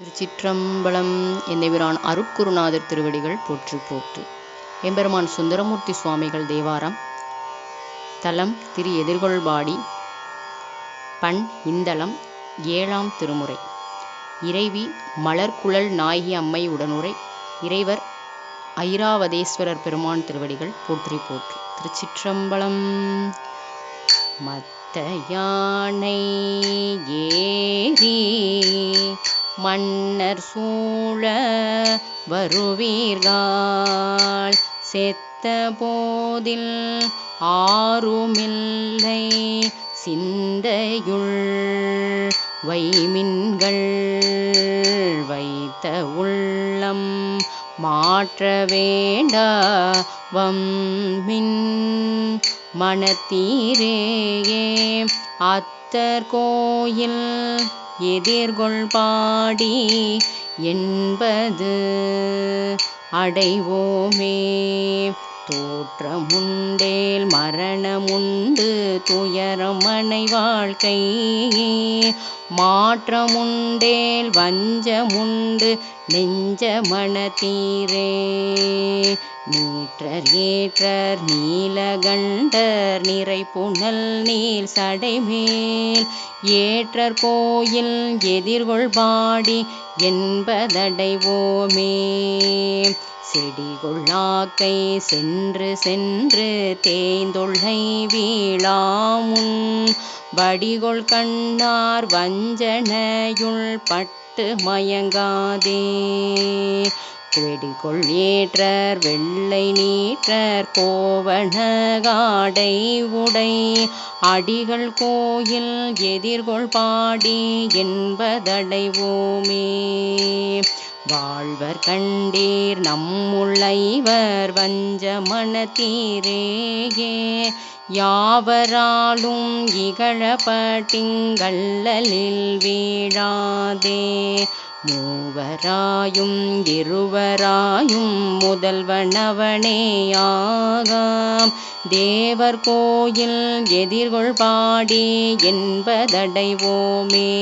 திருச்சிற்றம்பலம் என்னைவிரான் அருட்குருநாதர் திருவடிகள் போற்று போற்று. எம்பெருமான் சுந்தரமூர்த்தி சுவாமிகள் தேவாரம். தலம் திரு எதிர்கொள்பாடி. பண் இந்தளம் ஏழாம் திருமுறை. இறைவி மலர்குழல் நாயகி அம்மை உடனுரை. இறைவர் ஐராவதேஸ்வரர் பெருமான் திருவடிகள் போற்றி போற்று. திருச்சிற்றம்பலம் மத்த யானை ஏறி மன்னர் சூழ வருவீர்கள் செத்த போதில் ஆறுமில்லை சிந்தையுள் வைமின்கள் வைத்த உள்ளம் மாற்ற வேண்டா வம்மின் மனத்தீரேயே அத்தர் கோயில் எதிர்கொள் பாடி என்பது அடைவோமே. தோற்றமுண்டேல் மரணமுண்டு துயரமனை வாழ்க்கை மாற்றமுண்டேல் வஞ்சமுண்டு நெஞ்ச மனத்தீரே நீற்றர் ஏற்றர் ஏற்றர் நீலகண்டர் நிறை புனல் நீல் சடைமேல். ஏற்றர் கோயில் எதிர்கொள் பாடி என்பதடைவோமே செடிகொள்ளாக்கை சென்று சென்று தேய்ந்தொள்ளை வீழாமுன். வடிகொள் கண்ணார் வஞ்சனையுள் பட்டு மயங்காதே. வெடிகொள் ஏற்றர் வெள்ளை நீற்றர் கோவணகாடை உடை அடிகள் கோயில் எதிர்கொள் பாடி என்பதடைவோமே வாழ்வர் கண்டீர் நம்முள்ளைவர் வஞ்ச மனத்தீரேயே யாவராலும் இகழப்பட்டிங்கல்லலில் வீழாதே. மூவராயும் இருவராயும் முதல்வனவனேயாகாம். தேவர் கோயில் எதிர்கொள் பாடி என்பதடைவோமே.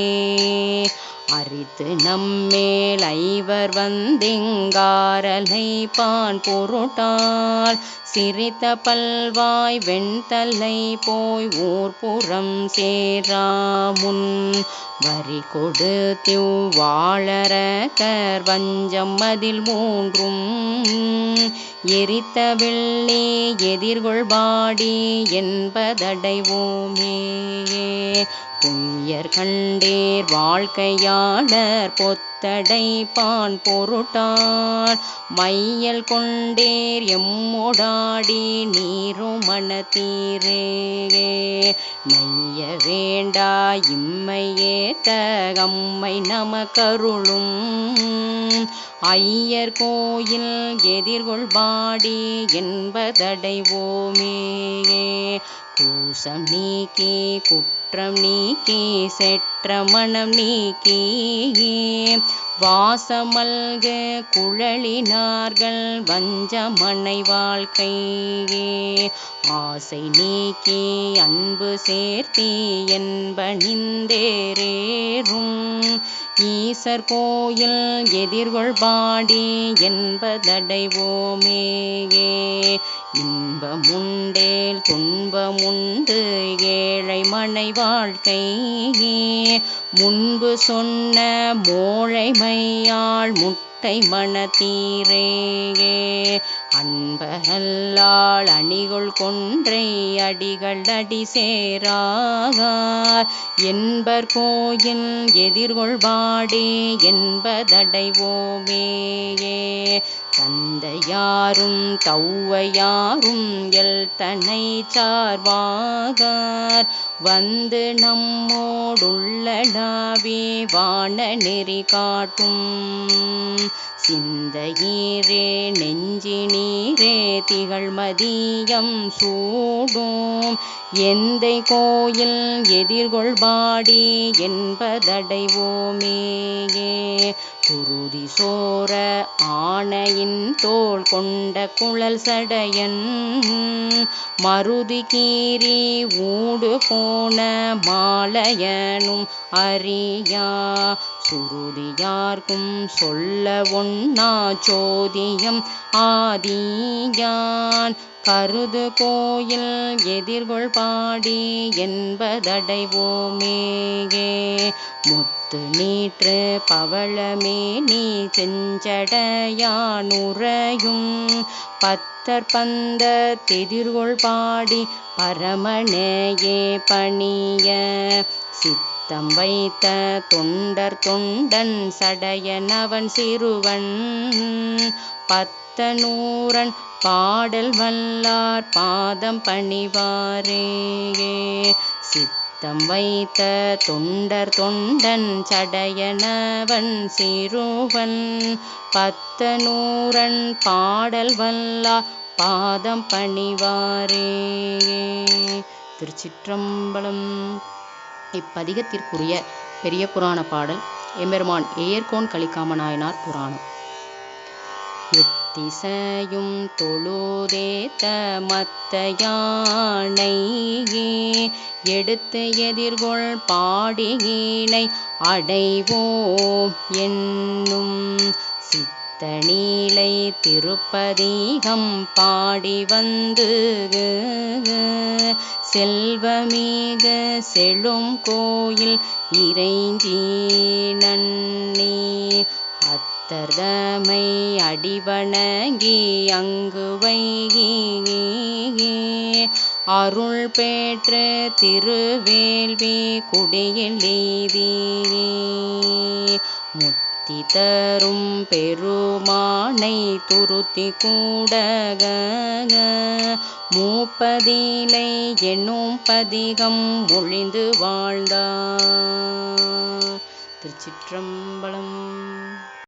அரித்து நம்மேல் ஐவர் வந்திங்காரலை பான் பொருட்டால் சிரித்த பல்வாய் வெண்தலை போய் ஊர்புறம் சேராமுன் வரி கொடுத்து வாழறக்கர் வஞ்சம் அதில் மூன்றும் எரித்த வெள்ளி எதிர்கொள்பாடி என்பதடைவோமே. புய்யர் கண்டேர் வாழ்க்கையாளர் பொத்தடைப்பான் பொருட்டால் மையல் கொண்டேர் எம்மொடாடி நீரும் மனத்தீரே நைய வேண்டா இம்மையேத்த அம்மை நமக்கருளும். ஐயர் கோயில் எதிர்கொள்பாடி என்பதடைவோமே. கூசம் நீக்கி குற்றம் நீக்கி செற்ற மனம் நீக்கி வாசமல்க குழலினார்கள் வஞ்சமனை வாழ்க்கையே. ஆசை நீக்கி அன்பு சேர்த்தி என்பனிந்தேரேறும் ஈசர் கோயில் எதிர்கொள் பாடி என்பதடைவோமே இன்பமுண்டேல் துன்பமுண்டு ஏழை மனை வாழ்க்கை முன்பு சொன்ன மோழைமையாள் முட்டை மனத்தீரேயே அன்பரல்லாள் அணிகள் கொன்றை அடிகள் அடி சேராகார். என்பர் கோயில் எதிர்கொள்பாடே என்பதடைவோமேயே தந்தையாரும் தௌவையாரும் எல் தன்னை சார்வாகார். வந்து நம்மோடுள்ளடாவே வான நெறி காட்டும். சிந்தையீரே நெஞ்சி நீரே திகழ் மதியம் சூடும். எந்தை கோயில் எதிர்கொள்பாடி என்பதடைவோமேயே குருதி சோர ஆனையின் தோல் கொண்ட குழல் சடையன். மருதி கீறி ஊடு போன மாலையனும் அறியா. சுருதியார்க்கும் சொல்ல ஒன்னா சோதியம் ஆதியான். கருது கோயில் எதிர்கொள் பாடி என்பதடைவோமேயே. முத் நீற்று பவளமே நீ செஞ்சடையானுறையும் பத்தர் பந்த தெதிர்கொள் பாடி பரமனேயே பணிய. சித்தம் வைத்த தொண்டர் தொண்டன் சடையனவன் சிறுவன். பத்தனூரன் பாடல் வல்லார் பாதம் பணிவாரேயே சித்த தம் வைத்த தொண்டர் தொண்டன் சடையனவன் சிறுவன் பத்தனூரன் பாடல் வல்லா பாதம் பணிவாரே. திருச்சிற்றம்பலம். இப்பதிகத்திற்குரிய பெரிய புராண பாடல் எம்பெருமான் ஏர்கோன் கலிக்காம நாயனார் புராணம். எத்திசையும் தொழுதேத்த மத்த யானை எடுத்து எதிர்கொள் பாடியினை அடைவோம் என்னும் சித்தநீலை திருப்பதிகம் பாடி வந்து செல்வமிக செழும் கோயில் இறைஞ்சி நன்னி அத்தர்தமை அடிவணங்கி அங்கு வைகி அருள் பெற்ற திருவேள்வி குடியில் எய்தி முத்தி தரும் பெருமானை துருத்தி கூடக. மூப்பதிலை என்னும் பதிகம் ஒழிந்து வாழ்ந்தார். திருச்சிற்றம்பலம்